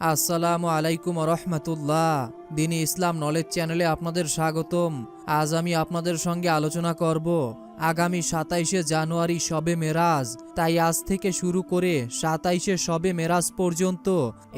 আসসালামু আলাইকুম রহমতুল্লাহ। দিনী ইসলাম নলেজ চ্যানেলে আপনাদের স্বাগতম। আজ আমি আপনাদের সঙ্গে আলোচনা করব আগামী সাতাইশে জানুয়ারি সবে মেরাজ। তাই আজ থেকে শুরু করে সাতাইশে সবে মেরাজ পর্যন্ত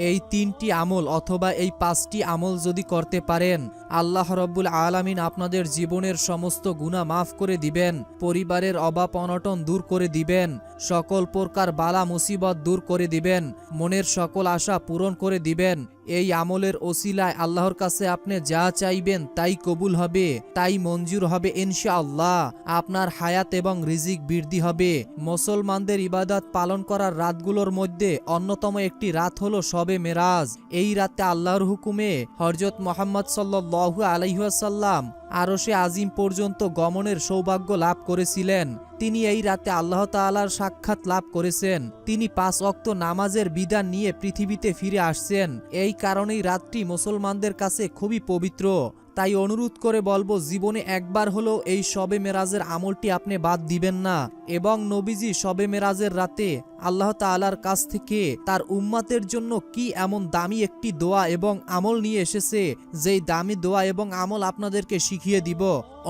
এই তিনটি আমল অথবা এই পাঁচটি আমল যদি করতে পারেন, আল্লাহ রব্বুল আলামিন আপনাদের জীবনের সমস্ত গুণা মাফ করে দিবেন, পরিবারের অভাব অনটন দূর করে দিবেন, সকল প্রকার বালা মুসিবত দূর করে দিবেন, মনের সকল আশা পূরণ করে দিবেন। এই আমলের ওসিলায় আল্লাহর কাছে আপনি যা চাইবেন তাই কবুল হবে, তাই মঞ্জুর হবে ইনশাআল্লাহ। আপনার হায়াত এবং রিজিক বৃদ্ধি হবে। মুসলমানদের ইবাদত পালন করার রাতগুলোর মধ্যে অন্যতম একটি রাত হলো শবে মেরাজ। এই রাতে আল্লাহর হুকুমে হরজত মোহাম্মদ সাল্লু আলাইহাসাল্লাম আরও সে আজিম পর্যন্ত গমনের সৌভাগ্য লাভ করেছিলেন। তিনি এই রাতে আল্লাহ তাআলার সাক্ষাৎ লাভ করেছেন। তিনি পাঁচ অক্ত নামাজের বিধান নিয়ে পৃথিবীতে ফিরে আসছেন। এই কারণেই রাতটি মুসলমানদের কাছে খুবই পবিত্র। তাই অনুরোধ করে বলব, জীবনে একবার হলো এই শবে মেরাজের আমলটি আপনি বাদ দিবেন না। এবং নবীজি শবে মেরাজের রাতে আল্লাহ তালার কাছ থেকে তার উম্মাতের জন্য কি এমন দামি একটি দোয়া এবং আমল নিয়ে এসেছে, যেই দামি দোয়া এবং আমল আপনাদেরকে শিখিয়ে দিব।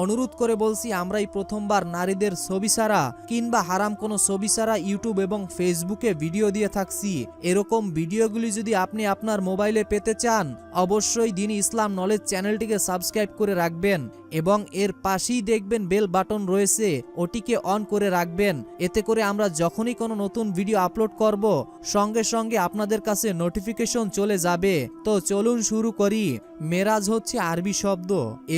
অনুরোধ করে বলছি, আমরাই প্রথমবার নারীদের ছবি ছাড়া কিংবা হারাম কোনো ছবি ছাড়া ইউটিউব এবং ফেসবুকে ভিডিও দিয়ে থাকছি। এরকম ভিডিওগুলি যদি আপনি আপনার মোবাইলে পেতে চান, অবশ্যই দিন ইসলাম নলেজ চ্যানেলটিকে সাবস্ক্রাইব করে রাখবেন। এবং এর পাশেই দেখবেন বেল বাটন রয়েছে, ওটিকে অন করে রাখবেন। এতে করে আমরা যখনই কোনো নতুন ভিডিও আপলোড করব, সঙ্গে সঙ্গে আপনাদের কাছে নোটিফিকেশন চলে যাবে। তো চলুন শুরু করি। মেরাজ হচ্ছে আরবি শব্দ।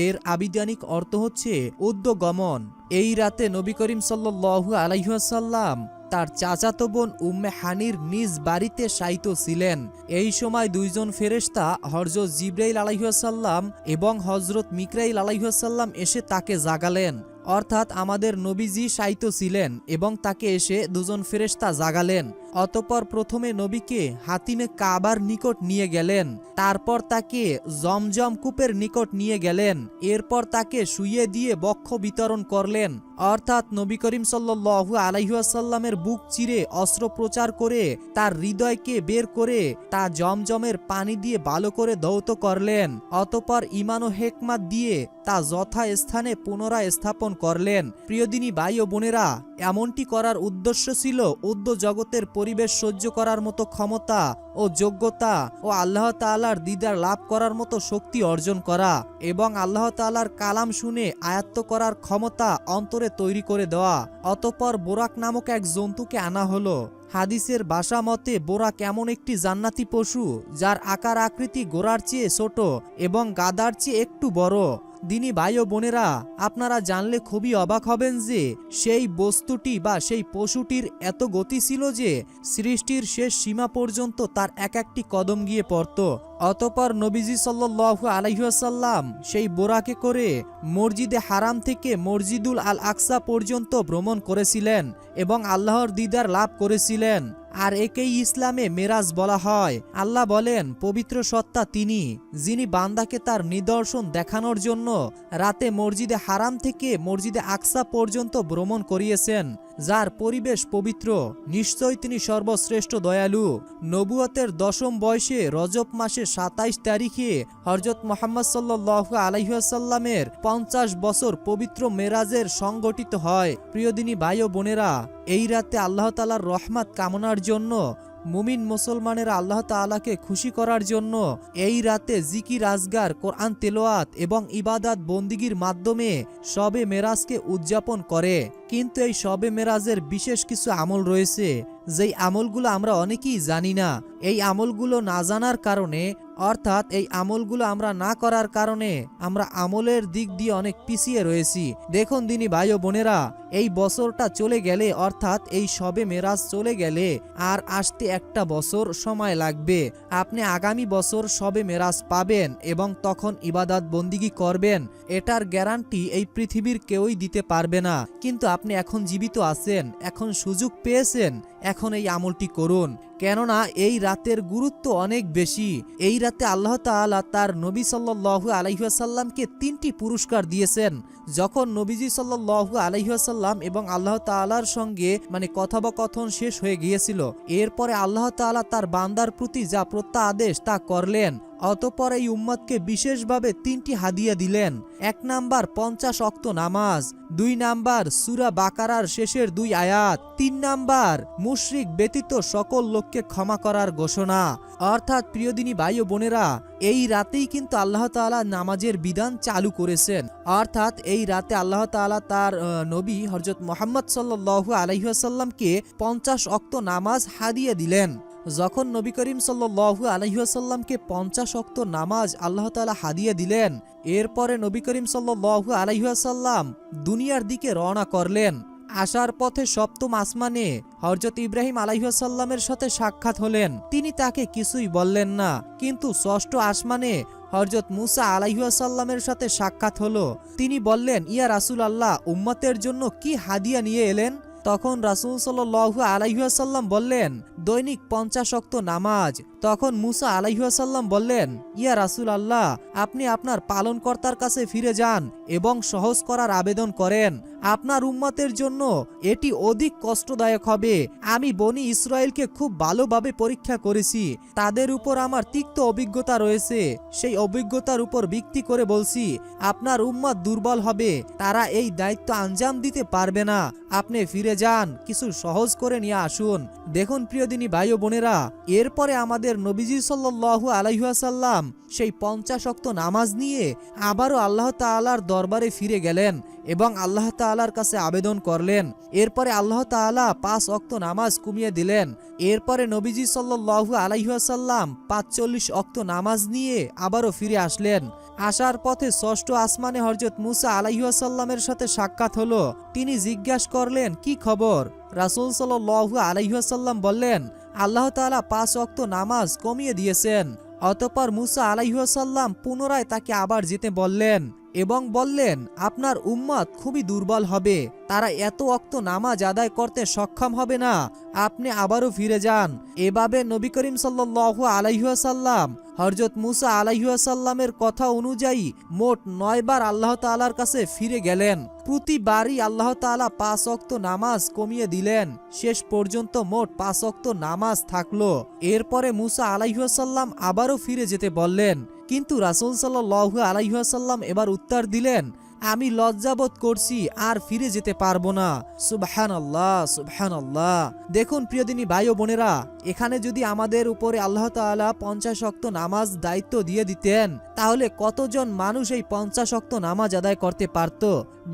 এর আবিধানিক অর্থ হচ্ছে উদ্যগমন এই রাতে নবী করিম সাল্লু আলাইসাল্লাম তার চাচাতো বোন উম্মে হানির নিজ বাড়িতে শায়িত ছিলেন। এই সময় দুইজন ফেরেস্তা হরজত জিব্রাইল আলাইহাসাল্লাম এবং হজরত মিকরাইল আলাইহাসাল্লাম এসে তাকে জাগালেন। অর্থাৎ আমাদের নবীজি শায়িত ছিলেন এবং তাকে এসে দুজন ফেরেস্তা জাগালেন। অতপর প্রথমে নবীকে হাতিমে কাবার নিকট নিয়ে গেলেন। তারপর তাকে জমজম কূপের নিকট নিয়ে গেলেন। এরপর তাকে শুয়ে দিয়ে বক্ষ বিতরণ করলেন। অর্থাৎ নবী করিম সাল্লু আলাইহাসাল্লামের বুক চিরে অস্ত্র প্রচার করে তার হৃদয়কে বের করে তা জমজমের পানি দিয়ে ভালো করে দৌত করলেন। অতপর ইমান হেকমাত দিয়ে তা যথা স্থানে পুনরায় স্থাপন করলেন প্রিয়দিনী ভাই ও বোনেরা, এমনটি করার উদ্দেশ্য ছিল উদ্য জগতের পরিবেশ সহ্য করার মতো ক্ষমতা ও যোগ্যতা ও আল্লাহ তাআলার দিদার লাভ করার মতো শক্তি অর্জন করা এবং আল্লাহ তাআলার কালাম শুনে আয়াত্ত করার ক্ষমতা অন্তরে তৈরি করে দেওয়া। অতপর বোরাক নামক এক জন্তুকে আনা হলো। হাদিসের বাসা মতে বোরা কেমন একটি জান্নাতি পশু যার আকার আকৃতি গোড়ার চেয়ে ছোট এবং গাদার চেয়ে একটু বড়। দিনী ভাই ও বোনেরা, আপনারা জানলে খুবই অবাক হবেন যে সেই বস্তুটি বা সেই পশুটির এত গতি ছিল যে সৃষ্টির শেষ সীমা পর্যন্ত তার এক একটি কদম গিয়ে পড়ত। অতপর নবীজি সাল্লু আলাইসাল্লাম সেই বোরাকে করে মসজিদে হারাম থেকে মসজিদুল আল আকসা পর্যন্ত ভ্রমণ করেছিলেন এবং আল্লাহর দিদার লাভ করেছিলেন। আর একেই ইসলামে মেরাজ বলা হয়। আল্লাহ বলেন, পবিত্র সত্তা তিনি, যিনি বান্দাকে তার নিদর্শন দেখানোর জন্য রাতে মসজিদে হারাম থেকে মসজিদে আকসা পর্যন্ত ভ্রমণ করিয়েছেন। যার পরিবেশ পবিত্র, নিশ্চয় তিনি সর্বশ্রেষ্ঠ দয়ালু। নবুয়তের দশম বয়সে রজব মাসে সাতাইশ তারিখে হরজত মোহাম্মদ সাল্লাহ আলাইসাল্লামের পঞ্চাশ বছর পবিত্র মেরাজের সংগঠিত হয়। প্রিয়দিনী ভাই ও বোনেরা, এই রাতে আল্লাহ তালার রহমাত কামনার জন্য মুমিন মুসলমানেরা আল্লাহ তাআলাকে খুশি করার জন্য এই রাতে জিকি রাজগার কোরআন তেলোয়াত এবং ইবাদাত বন্দিগির মাধ্যমে শবে মেরাজকে উদযাপন করে। কিন্তু এই শবে মেরাজের বিশেষ কিছু আমল রয়েছে, যেই আমলগুলো আমরা অনেকেই জানি না। এই আমলগুলো না জানার কারণে, অর্থাৎ এই আমলগুলো আমরা না করার কারণে আমরা আমলের দিক দিয়ে অনেক পিছিয়ে রয়েছি। দেখুন দিনী ভাই ও বোনেরা এই বছরটা চলে গেলে, অর্থাৎ এই সবে মেরাজ চলে গেলে, আর আসতে একটা বছর সময় লাগবে। আপনি আগামী বছর সবে মেরাজ পাবেন এবং তখন ইবাদাত বন্দিগি করবেন। এটার গ্যারান্টি এই পৃথিবীর কেউই দিতে পারবে না। কিন্তু আপনি এখন জীবিত আছেন, এখন সুযোগ পেয়েছেন, এখন এই আমলটি করুন। কেননা এই রাতের গুরুত্ব অনেক বেশি। এই রাতে আল্লাহ তাআলা তার নবী সাল্লাল্লাহু আলাইহি ওয়াসাল্লামকে তিনটি পুরস্কার দিয়েছেন। যখন নবীজি সাল্লু আলহিহাসাল্লাম এবং আল্লাহ তাআলার সঙ্গে মানে কথোপকথন শেষ হয়ে গিয়েছিল। এরপরে আল্লাহ তাআলা তার বান্দার প্রতি যা প্রত্যা আদেশ তা করলেন। অতপর এই উম্মতকে বিশেষভাবে তিনটি হাদিয়া দিলেন। এক নাম্বার, পঞ্চাশ অক্ত নামাজ, দুই নাম্বার, সুরা বাকারার শেষের দুই আয়াত, তিন নাম্বার, মুশরিক ব্যতীত সকল লোককে ক্ষমা করার ঘোষণা। অর্থাৎ প্রিয়দিনী ভাই ও বোনেরা, এই রাতেই কিন্তু আল্লাহ তাআলা নামাজের বিধান চালু করেছেন। অর্থাৎ এই রাতে আল্লাহ তাআলা তার নবী হজরত মোহাম্মদ সাল্লু আলহিহাসাল্লামকে পঞ্চাশ অক্ত নামাজ হাদিয়ে দিলেন। যখন নবী করিম সাল্লু আলহিহাসাল্লামকে পঞ্চাশ অক্ত নামাজ আল্লাহ তালা হাদিয়ে দিলেন, এরপরে নবী করিম সাল্লু আলহিহাসাল্লাম দুনিয়ার দিকে রওনা করলেন। আসার পথে সপ্তম আসমানে হরজত ইব্রাহিম আলাইহাসাল্লামের সাথে সাক্ষাৎ হলেন। তিনি তাকে কিছুই বললেন না, কিন্তু ষষ্ঠ আসমানে হরজত মুসা আলাইহাসাল্লামের সাথে সাক্ষাৎ হলো। তিনি বললেন, ইয়া রাসুল আল্লাহ উম্মতের জন্য কি হাদিয়া নিয়ে এলেন? তখন রাসুল সাল্লু আলাইহাসাল্লাম বললেন, দৈনিক পঞ্চাশ অক্ত নামাজ। তখন মুসা আলাইহাসাল্লাম বললেন, ইয়া রাসুল আল্লাহ, আপনি আপনার পালনকর্তার কাছে ফিরে যান এবং সহজ করার আবেদন করেন। আপনার উম্মতের জন্য এটি অধিক কষ্টদায়ক হবে। আমি বনি ইসরায়েলকে খুব ভালোভাবে পরীক্ষা করেছি। তাদের উপর আমার তিক্ত অভিজ্ঞতা রয়েছে। সেই অভিজ্ঞতার উপর ভিত্তি করে বলছি, আপনার উম্মত দুর্বল হবে। তারা এই দায়িত্ব আঞ্জাম দিতে পারবে না। আপনি ফিরে যান, কিছু সহজ করে নিয়ে আসুন। দেখুন প্রিয়দিনী ভাই ও বোনেরা, এরপরে আমাদের নবীজি সাল্লু আলাইহাসাল্লাম সেই পঞ্চাশ অক্ত নামাজ নিয়ে আবারও আল্লাহ তাআলার দরবারে ফিরে গেলেন এবং আল্লাহ তাআলার কাছে আবেদন করলেন। এরপরে আল্লাহ তাআলা পাঁচ অক্ত নামাজ কমিয়ে দিলেন। এরপরে নবীজি সাল্লু আলাইহাসাল্লাম পাঁচচল্লিশ অক্ত নামাজ নিয়ে আবারও ফিরে আসলেন। আসার পথে ষষ্ঠ আসমানে হরজত মুসা আলাইহাসাল্লামের সাথে সাক্ষাৎ হলো। তিনি জিজ্ঞাস করলেন, কি খবর? রাসুল সাল্লু আলাইহাসাল্লাম বললেন, আল্লাহ তালা পাঁচ অক্ত নামাজ কমিয়ে দিয়েছেন। অতপর মুসা আলাইহাসাল্লাম পুনরায় তাকে আবার যেতে বললেন। এবং বললেন, আপনার উম্মাদ খুবই দুর্বল হবে। তারা এত অক্ত নামাজ আদায় করতে সক্ষম হবে না। আপনি আবারও ফিরে যান। এভাবে নবী করিম সাল্লু আলাইহাসাল্লাম হরজত মুসা আলাইহাসাল্লামের কথা অনুযায়ী মোট নয়বার আল্লাহ তাআলার কাছে ফিরে গেলেন। প্রতিবারই আল্লাহ তাআলা পাঁচ অক্ত নামাজ কমিয়ে দিলেন। শেষ পর্যন্ত মোট পাঁচ অক্ত নামাজ থাকল। এরপরে মুসা আলাইহাসাল্লাম আবারও ফিরে যেতে বললেন। কিন্তু রাসুল সাল্লু আলাইহাসাল্লাম এবার উত্তর দিলেন, আমি লজ্জাবোধ করছি, আর ফিরে যেতে পারব না। সুবহান আল্লাহ সুবহান আল্লাহ দেখুন প্রিয়দিনী ভাই ও বোনেরা, এখানে যদি আমাদের উপরে আল্লাহ তাআলা পঞ্চাশ অক্ত নামাজ দায়িত্ব দিয়ে দিতেন, তাহলে কতজন মানুষ এই পঞ্চাশ অক্ত নামাজ আদায় করতে পারত?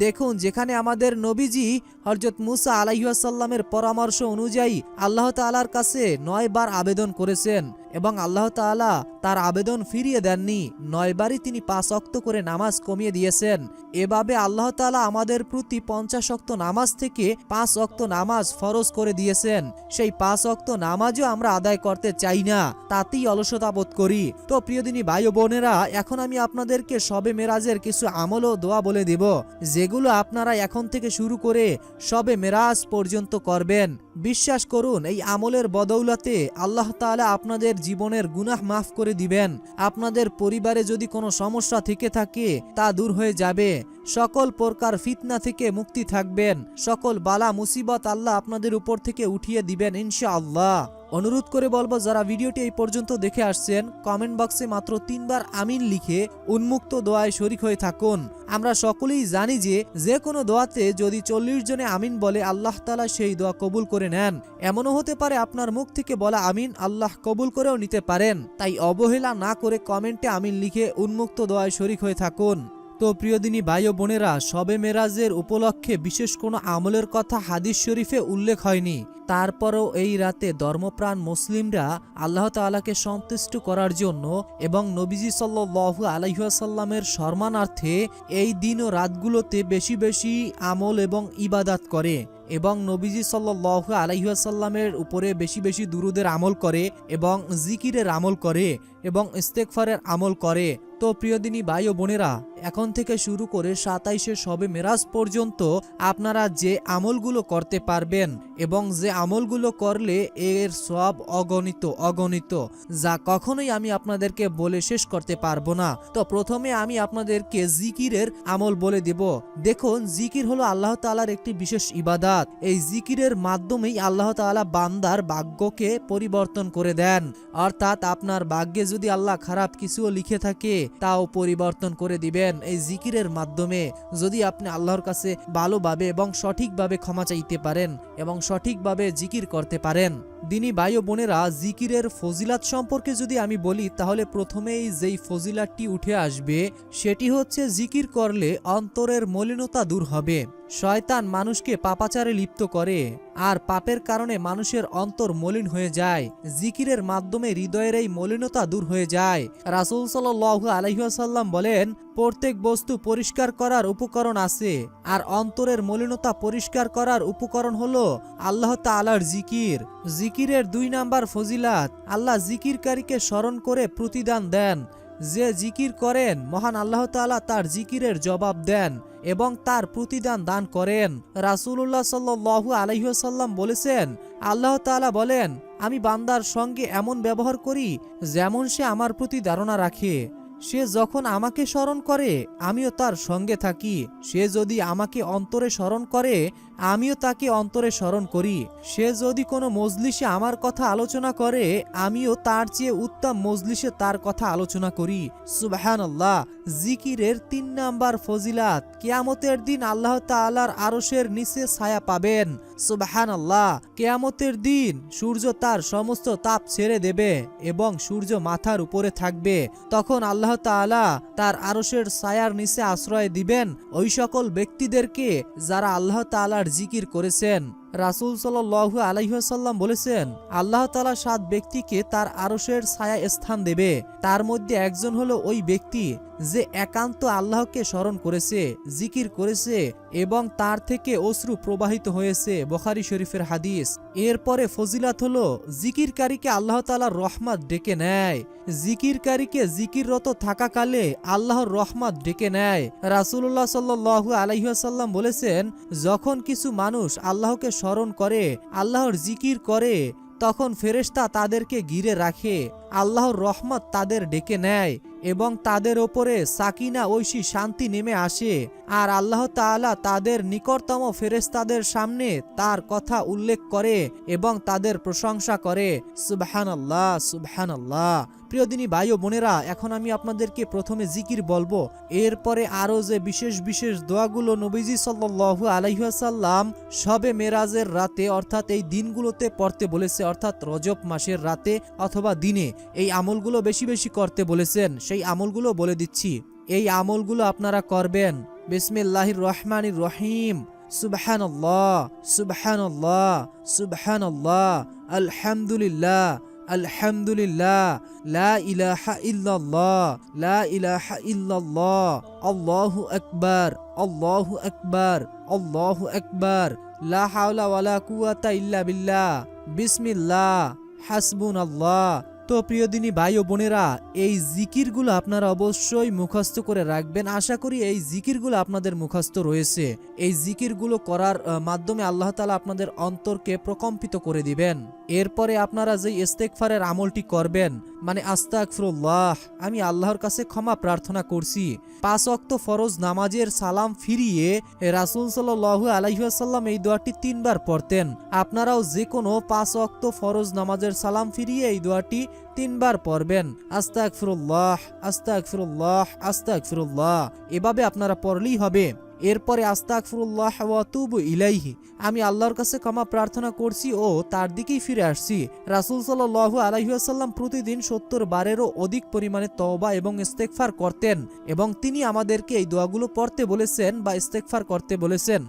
দেখুন, যেখানে আমাদের নবীজি হরজত মুসা আলাইহাসাল্লামের পরামর্শ অনুযায়ী আল্লাহ তাআলার কাছে নয় বার আবেদন করেছেন। এবং আল্লাহ তাআলা তার আবেদন ফিরিয়ে দেননি, নয়বারই তিনি পাঁচ অক্ত করে নামাজ কমিয়ে দিয়েছেন। এভাবে আল্লাহ তাআলা আমাদের প্রতি পঞ্চাশ অক্ত নামাজ থেকে পাঁচ অক্ত নামাজ ফরজ করে দিয়েছেন। সেই পাঁচ অক্ত নামাজও আমরা আদায় করতে চাই না, তাতেই অলসতা বোধ করি। তো প্রিয়দিনী ভাই বোনেরা, এখন আমি আপনাদেরকে সবে মেরাজের কিছু আমল ও দোয়া বলে দেব, যেগুলো আপনারা এখন থেকে শুরু করে সবে মেরাজ পর্যন্ত করবেন। বিশ্বাস করুন, এই আমলের বদৌলতে আল্লাহ তাআলা আপনাদের জীবনের গুনাহ মাফ করে দিবেন। আপনাদের পরিবারে যদি কোনো সমস্যা থেকে থাকে, তা দূর হয়ে যাবে। সকল প্রকার ফিতনা থেকে মুক্তি থাকবেন। সকল বালা মুসিবত আল্লাহ আপনাদের উপর থেকে উঠিয়ে দিবেন ইনশাআল্লাহ। অনুরোধ করে বলব, যারা ভিডিওটি এই পর্যন্ত দেখে আসছেন কমেন্ট বক্সে মাত্র তিনবার আমিন লিখে উন্মুক্ত দোয়ায় শরিক হয়ে থাকুন। আমরা সকলেই জানি যে যে কোনো দোয়াতে যদি চল্লিশ জনে আমিন বলে, আল্লাহ তালা সেই দোয়া কবুল করে নেন। এমনও হতে পারে আপনার মুখ থেকে বলা আমিন আল্লাহ কবুল করেও নিতে পারেন। তাই অবহেলা না করে কমেন্টে আমিন লিখে উন্মুক্ত দোয়ায় শরিক হয়ে থাকুন। তো প্রিয়দিনী ভাই ও বোনেরা শবে মেরাজের উপলক্ষে বিশেষ কোনো আমলের কথা হাদিস শরীফে উল্লেখ হয়নি। তারপরও এই রাতে ধর্মপ্রাণ মুসলিমরা আল্লাহ তাআলাকে সন্তুষ্ট করার জন্য এবং নবীজি সাল্লু আলাইসাল্লামের সম্মানার্থে এই দিন ও রাতগুলোতে বেশি বেশি আমল এবং ইবাদাত করে এবং নবীজি সাল্লু আলাইসাল্লামের উপরে বেশি বেশি দুরুদের আমল করে এবং জিকিরের আমল করে এবং ইস্তেকফারের আমল করে। তো প্রিয়দিনী ভাই ও বোনেরা, এখন থেকে শুরু করে সাতাইশে সবে মেরাজ পর্যন্ত আপনারা যে আমলগুলো করতে পারবেন এবং যে আমলগুলো করলে এর সব অগণিত অগণিত, যা কখনোই আমি আপনাদেরকে বলে শেষ করতে পারব না। তো প্রথমে আমি আপনাদেরকে জিকিরের আমল বলে দেব। দেখুন, জিকির হলো আল্লাহ তাআলার একটি বিশেষ ইবাদাত। এই জিকিরের মাধ্যমেই আল্লাহ তাআলা বান্দার ভাগ্যকে পরিবর্তন করে দেন। অর্থাৎ আপনার ভাগ্যে যদি আল্লাহ খারাপ কিছুও লিখে থাকে তাও পরিবর্তন করে দিবেন এই জিকিরের মাধ্যমে। যদি আপনি আল্লাহর কাছে ভালোভাবে এবং সঠিকভাবে ক্ষমা চাইতে পারেন এবং সঠিকভাবে জিকির করতে পারেন। দিনী ভাই ও বোনেরা, জিকিরের ফজিলাত সম্পর্কে যদি আমি বলি, তাহলে প্রথমেই যেই ফজিলাতটি উঠে আসবে, সেটি হচ্ছে জিকির করলে অন্তরের মলিনতা দূর হবে। শয়তান মানুষকে পাপাচারে লিপ্ত করে, আর পাপের কারণে মানুষের অন্তর মলিন হয়ে যায়। জিকিরের মাধ্যমে হৃদয়ের এই মলিনতা দূর হয়ে যায়। রাসুল সাল আলহিহাসাল্লাম বলেন, প্রত্যেক বস্তু পরিষ্কার করার উপকরণ আছে, আর অন্তরের মলিনতা পরিষ্কার করার উপকরণ হলো আল্লাহ তালার জিকির। জিকিরের দুই নাম্বার ফজিলাত, আল্লাহ জিকিরকারীকে স্মরণ করে প্রতিদান দেন। যে জিকির করেন, মহান আল্লাহ তাআলা তার জিকিরের জবাব দেন এবং তার প্রতিদান দান করেন। রাসূলুল্লাহ সাল্লাল্লাহু আলাইহি ওয়াসাল্লাম বলেছেন, আল্লাহ তাআলা বলেন, আমি বান্দার সঙ্গে এমন ব্যবহার করি যেমন সে আমার প্রতি ধারণা রাখে। সে যখন আমাকে স্মরণ করে, আমিও তার সঙ্গে থাকি। সে যদি আমাকে অন্তরে স্মরণ করে আমিও তাকে অন্তরে স্মরণ করি। সে যদি কোনো মজলিসে আমার কথা আলোচনা করে, আমিও তার চেয়ে উত্তম মজলিসে তার কথা আলোচনা করি। সুবাহান আল্লাহ জিকিরের তিন নাম্বার ফজিলাত। কেয়ামতের দিন আল্লাহ তাআলার আরশের নিচে ছায়া পাবেন। সুবাহান আল্লাহ কেয়ামতের দিন সূর্য তার সমস্ত তাপ ছেড়ে দেবে এবং সূর্য মাথার উপরে থাকবে। তখন আল্লাহ তাআলা তার আরশের ছায়ার নিচে আশ্রয় দিবেন। ওই সকল ব্যক্তিদেরকে যারা আল্লাহ তাআলার জিকির করেছেন। রাসুল সাল্লাহ আলহ্লাম বলেছেন, আল্লাহ তালা সাত ব্যক্তিকে তার আরশের ছায়া স্থান দেবে। তার মধ্যে একজন হলো ওই ব্যক্তি যে একান্ত আল্লাহকে স্মরণ করেছে, জিকির করেছে এবং তার থেকে অশ্রু প্রবাহিত হয়েছে, বখারি শরীফের হাদিস। এরপরে ফজিলাত হলো, জিকিরকারীকে আল্লাহ তালার রহমত ডেকে নেয়। জিকিরকারীকে জিকিররত থাকাকালে আল্লাহর রহমত ডেকে নেয়। রাসুল্লাহ সাল্লু আলাইসাল্লাম বলেছেন, যখন কিছু মানুষ আল্লাহকে স্মরণ করে, আল্লাহর জিকির করে, তখন ফেরেশতা তাদেরকে ঘিরে রাখে। আল্লাহর রহমত তাদের ডেকে নেয়। এবং তাদের ওপরে সাকিনা, ঐশী শান্তি নেমে আসে। আর আল্লাহ তাআলা তাদের নিকটতম ফেরেস্তাদের সামনে তার কথা উল্লেখ করে এবং তাদের প্রশংসা করে। সুবহান আল্লাহ সুবহান আল্লাহ ভাই ও বোনেরা, এখন আমি আপনাদেরকে প্রথমে জিকির বলব। এরপরে আরও যে বিশেষ বিশেষ দোয়াগুলো নবীজি সাল্লাল্লাহু আলাইহাসাল্লাম সবে মেরাজের রাতে, অর্থাৎ এই দিনগুলোতে পড়তে বলেছে, অর্থাৎ রজব মাসের রাতে অথবা দিনে, এই আমলগুলো বেশি বেশি করতে বলেছেন। সেই আমলগুলো বলে দিচ্ছি। এই আমলগুলো আপনারা করবেন। বিসমিল্লাহির রহমানির রহিম। সুবহানাল্লাহ সুবহানাল্লাহ সুবহানাল্লাহ, আলহামদুলিল্লাহ আলহামদুলিল্লাহ, লা ইলাহা ইল্লাল্লাহ, লা ইলাহা ইল্লাল্লাহ, আল্লাহু আকবার আল্লাহু আকবার আল্লাহু আকবার, লা ইল্লা বিল্লাহ। বিসমিল্লাহ, হাসবুনাল্লাহ তো প্রিয় দিনী ভাই ও বোনেরা, এই জিকিরগুলো আপনারা অবশ্যই মুখস্থ করে রাখবেন। আশা করি এই জিকিরগুলো আপনাদের মুখস্থ রয়েছে। এই জিকিরগুলো করার মাধ্যমে আল্লাহ তালা আপনাদের অন্তরকে প্রকম্পিত করে দিবেন। এরপরে আপনারা যেই ইস্তেকফারের আমলটি করবেন মানে আস্তাকফিরুল্লাহ আমি আল্লাহর কাছে ক্ষমা প্রার্থনা করছি। পাঁচ অক্ত ফরজ নামাজের সালাম ফিরিয়ে রাসুল সাল্লাহ আলাইসাল্লাম এই দোয়াটি তিনবার পড়তেন। আপনারাও যে কোনো পাঁচ অক্ত ফরজ নামাজের সালাম ফিরিয়ে এই দোয়াটি তিনবার পড়বেন। আস্তাক ফিরুল্লাহ আস্তাক ফিরুল্লাহ আস্তাক ফিরুল্লাহ এভাবে আপনারা পড়লেই হবে। এরপরে আস্তাক ফিরুল্লাহ ওয়াতুবু ইলাইহি, আমি আল্লাহর কাছে ক্ষমা প্রার্থনা করছি ও তার দিকেই ফিরে আসছি। রাসুল সাল্লাহ আলহিহাসাল্লাম প্রতিদিন সত্তর বারেরও অধিক পরিমাণে তওবা এবং ইস্তেকফার করতেন এবং তিনি আমাদেরকে এই দোয়াগুলো পড়তে বলেছেন বা ইস্তেকফার করতে বলেছেন।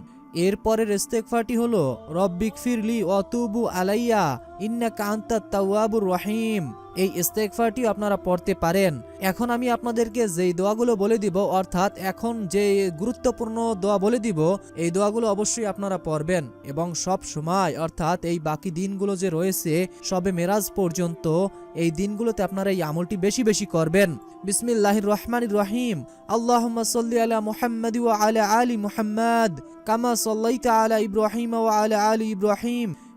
এরপরের ইস্তেকফারটি হল রব্বিক ফিরলি অতুবু আলাইয়া ইন্না কান্তা তাওয়াবুর রহিম। এই ইস্তেকফারটিও আপনারা পড়তে পারেন। এখন আমি আপনাদেরকে যেই দোয়াগুলো বলে দিব, অর্থাৎ এখন যে গুরুত্বপূর্ণ দোয়া বলে দিব, এই দোয়াগুলো অবশ্যই আপনারা পড়বেন। এবং সব সময়, অর্থাৎ এই বাকি দিনগুলো যে রয়েছে, সবে মেরাজ পর্যন্ত, এই দিনগুলোতে আপনারা এই আমলটি বেশি বেশি করবেন। বিসমিল্লাহির রহমানির রহিম। আল্লাহুম্মা সাল্লি আলা মুহাম্মাদ ওয়া আলা আলি মুহাম্মাদ, কামা সাল্লাইতা আলা ইব্রাহিম ওয়া আলা আলি ইব্রাহিম।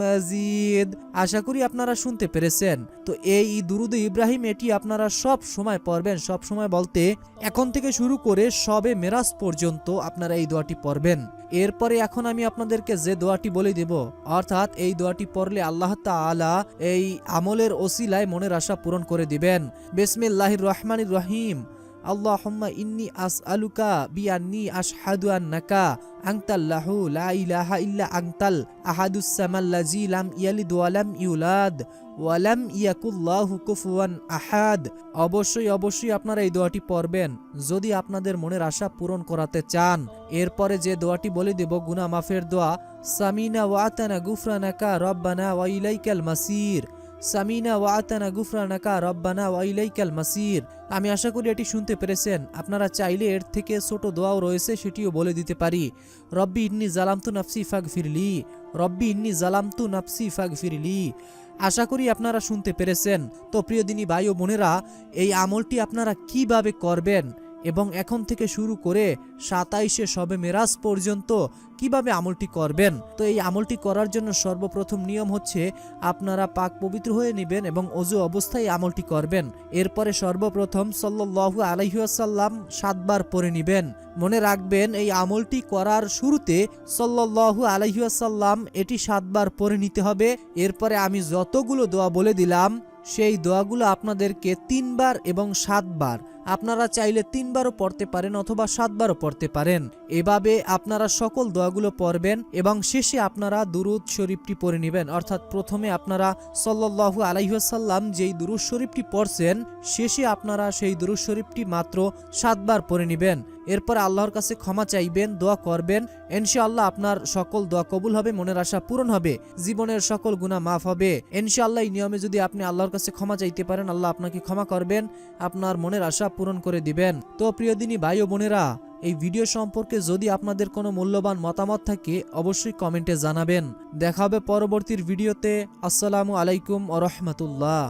মাজিদ। আশা করি আপনারা শুনতে পেরেছেন। তো এই দুরুদ ইব্রাহিম, এটি আপনারা সব সময় পড়বেন, সব সময় বলতে এখন থেকে শুরু করে সবে মেরাজ পর্যন্ত আপনারা এই দোয়াটি পড়বেন। এরপরে এখন আমি আপনাদেরকে যে দোয়াটি বলে দেব, অর্থাৎ এই দোয়াটি পড়লে আল্লাহ তাআলা এই আমলের ওসিলায় মনের আশা পূরণ করে দিবেন। বিসমিল্লাহির রহমানির রহিম। আল্লাহুম্মা ইন্নি আসআলুকা বিআন্নি আশহাদু আন্নাকা আনতাল্লাহু লা ইলাহা ইল্লা আনতাল আহাদুস সামাল্লাজি লাম ইয়ালিদ ওয়া লাম ইউলাদ ওয়া লাম ইয়াকুল্লাহু কুফুয়ান আহাদ অবশ্যই অবশ্যই আপনারা এই দোয়াটি পড়বেন যদি আপনাদের মনের আশা পূরণ করাতে চান। এরপরে যে দোয়াটি বলে দেব গুনা মাফের দোয়া, সামিনা ওয়াতানা গুফরানাকা রব্বানা ওয়া ইলাইকাল মাসির। সামিনা ওয়াতানা গুফরানাকা রব্বানা ওয়াইলাইকাল মাসির। আমি আশা করি এটি শুনতে পেরেছেন। আপনারা চাইলে এর থেকে ছোট দোয়াও রয়েছে, সেটিও বলে দিতে পারি। রব্বি ইন্নি জালামতু নাফসি ফাগ ফিরলি রব্বি ইন্নি জালামতু নাফসি ফাগ ফিরলি আশা করি আপনারা শুনতে পেরেছেন। তো প্রিয় দিনী ভাই ও বোনেরা, এই আমলটি আপনারা কীভাবে করবেন? এবং এখন থেকে শুরু করে সাতাইশে সবে মেরাজ পর্যন্ত কীভাবে আমলটি করবেন? তো এই আমলটি করার জন্য সর্বপ্রথম নিয়ম হচ্ছে আপনারা পাক পবিত্র হয়ে নেবেন এবং অজু অবস্থায় আমলটি করবেন। এরপরে সর্বপ্রথম সাল্লাল্লাহু আলাইহাসাল্লাম সাতবার পরে নেবেন। মনে রাখবেন, এই আমলটি করার শুরুতে সাল্লাল্লাহু আলাইহাসাল্লাম এটি সাতবার পরে নিতে হবে। এরপরে আমি যতগুলো দোয়া বলে দিলাম, সেই দোয়াগুলো আপনাদেরকে তিনবার এবং সাতবার আপনারা চাইলে তিনবারও পড়তে পারেন অথবা সাতবারও পড়তে পারেন। এভাবে আপনারা সকল দোয়াগুলো পড়বেন এবং শেষে আপনারা দুরুদ শরীফটি পড়ে নেবেন। অর্থাৎ প্রথমে আপনারা সাল্লাল্লাহু আলাইহাল্লাম যেই দুরুদ শরীফটি পড়ছেন, শেষে আপনারা সেই দুরুদ শরীফটি মাত্র সাতবার পড়ে নেবেন। এরপর আল্লাহর কাছে ক্ষমা চাইবেন, দোয়া করবেন। ইনশাআল্লাহ আপনার সকল দোয়া কবুল হবে, মনের আশা পূরণ হবে। জীবনের সকল গুণা মাফ হবে। ইনশাআল্লাহ এই নিয়মে যদি আপনি আল্লাহর কাছে ক্ষমা চাইতে পারেন, আল্লাহ আপনাকে ক্ষমা করবেন। আপনার মনের আশা পূরণ করে দিবেন। তো প্রিয় দিনী ভাই ও বোনেরা, এই ভিডিও সম্পর্কে যদি আপনাদের কোনো মূল্যবান মতামত থাকে, অবশ্যই কমেন্টে জানাবেন। দেখা হবে পরবর্তীর ভিডিওতে। আসসালামু আলাইকুম ও রহমতুল্লাহ।